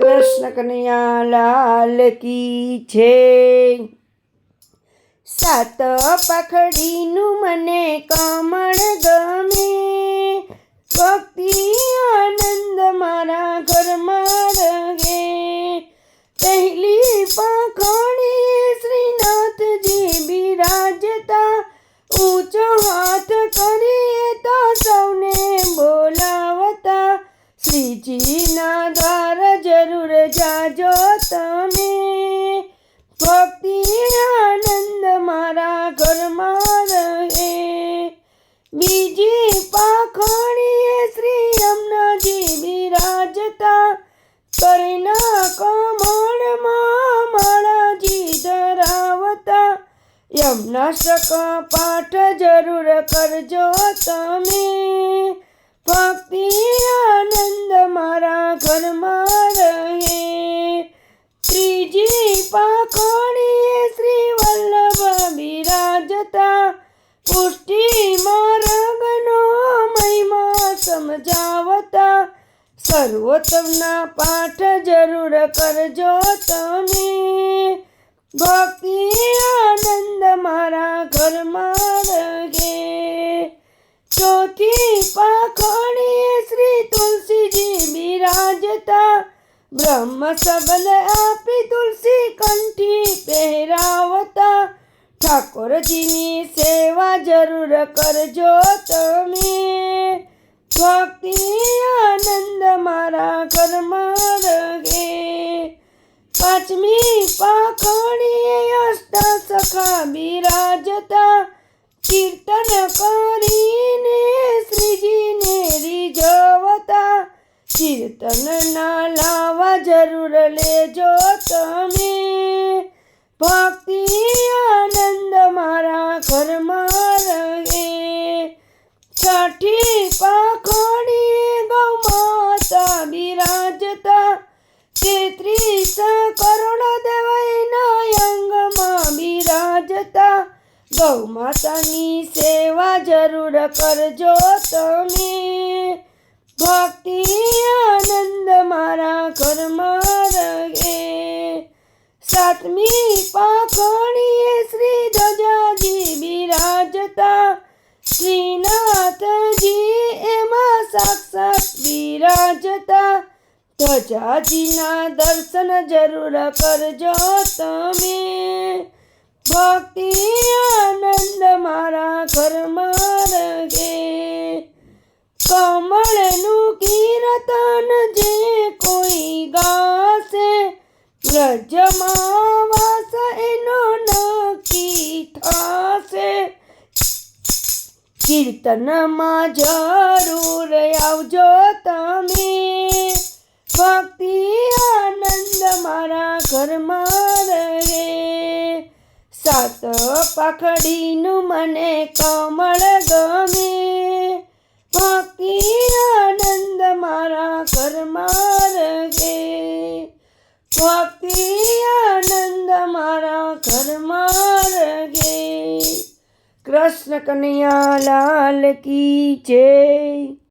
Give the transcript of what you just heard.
કૃષ્ણ કન્યા લાલ કી છે સાત પાખડીનું મને કમળ ગમે. ભક્તિ આનંદ શ્રીજીના દ્વાર જરૂર જાજો તમે. ભક્તિ આનંદ મારા ઘરમાં રહે. બીજી પાખણીએ શ્રી અમનાજી બિરાજતા કરના કમળમાં માળાજી ધરાવતા. યમનાશક પાઠ જરૂર કરજો તમે. પાખડીએ શ્રી વલ્લભ બિરાજતા. પુષ્ટિ માર્ગનો મહિમા સમજાવતા. સર્વોત્તમના પાઠ જરૂર કરજો તમે. ભક્તિ આનંદ મારા ઘરમાં રહે. ચોથી પાખડીએ શ્રી તુલસીજી બિરાજતા. બ્રહ્મ સબલ આપી તુલસી કંઠી પહેરાવતા. ઠાકોરજીની સેવા જરૂર કરજો તમે. ભક્તિ આનંદ મારા ઘરમાં રહે. પાંચમી પાખડીએ અષ્ટા સખા બિરાજતા. કીર્તન કરીને શ્રીજીને રીઝવતા. કીર્તનના લાવા જરૂર લેજો તમે. ભક્તિ આનંદ મારા ઘરમાં રહે. છઠી પાખણી ગૌ માતા બિરાજતા. તેત્રીસ કરોડ દેવયના અંગમાં બિરાજતા. ગૌ માતાની સેવા જરૂર કરજો તમે. ભક્તિ આનંદ મારા ઘરમાં રહે સાતમી પાખડીએ શ્રી ધજાજી બિરાજતા. શ્રીનાથજી એમાં સાક્ષાત બિરાજતા. ધજાજીના દર્શન જરૂર કરજો તમે. ભક્તિ આનંદ મારા ઘરમાં રહે કમળનું કીર્તન જે કોઈ ગાશે વ્રજમાં વાસ એનો નક્કી થશે. કીર્તનમાં જરૂર આવજો તમે. ભક્તિ આનંદ મારા ઘરમાં રહે. સાત પાખડીનું મને કમળ ગમે. ભક્તિ આનંદ મારા ઘરમાં રહે ભક્તિ આનંદ મારા ઘરમાં રહે કૃષ્ણ કનૈયા લાલ કી જય.